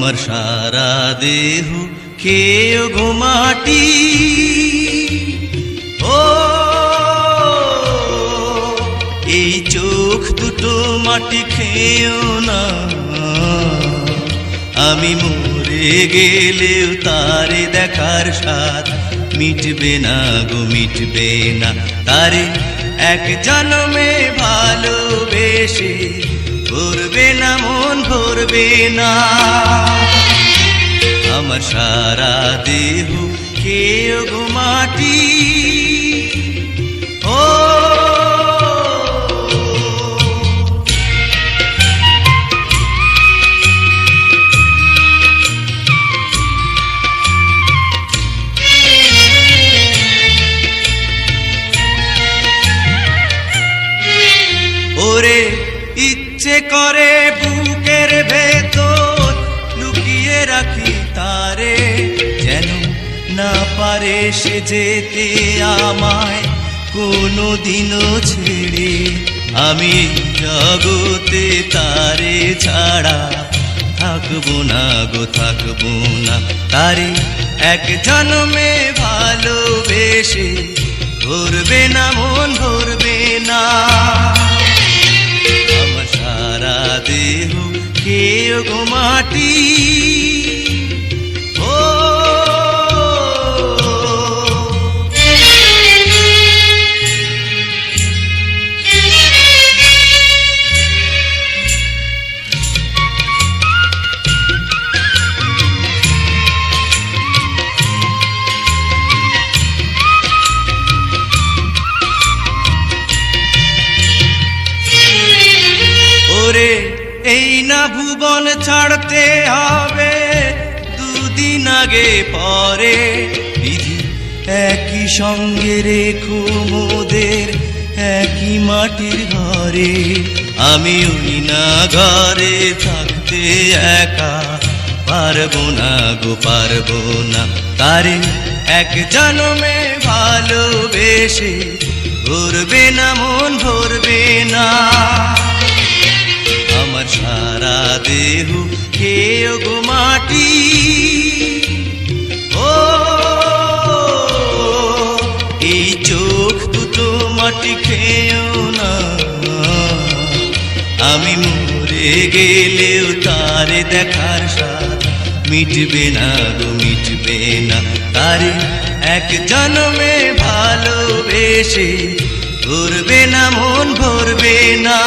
আমার সারা দেহ খেয়ে ঘুমাটি ও, এই চোখ দুটো মাটি খেয়েও না। আমি মরে গেলেও তারে দেখার স্বাদ মিটবে না গো, মিটবে না। তারে এক জন্মে ভালোবেসে করবে না ভরবে না। আমার সারা দেহ কেউ মাটি? ইচ্ছে করে বুকের ভেতর, লুকিয়ে রাখি তারে, যেন না পারে সে যেতে আমায়। কোনো দিনও ছেড়ে আমি জগতে তারে ছাড়া থাকব না গো, থাকব না। তারে এক জন্মে ভালোবেসে কেউ গো মাটি ও ওরে এই না ভুবন ছাড়তে হবে। দুদিন আগে পরে বিধি। একই সঙ্গে রেখো মোদের একই মাটির ঘরে। আমি ওই না ঘরে থাকতে একা। পারব না গো, পারব না। তারে এক জন্মে ভালোবেসে। ভরবে না মন, ভরবে না। মাটি খেয়েও না আমি মরে গেলেও তারে দেখার সাথ মিটবে না গো, মিটবে না। তারে এক জন্মে ভালোবেসে ভরবে না, মন ভরবে না।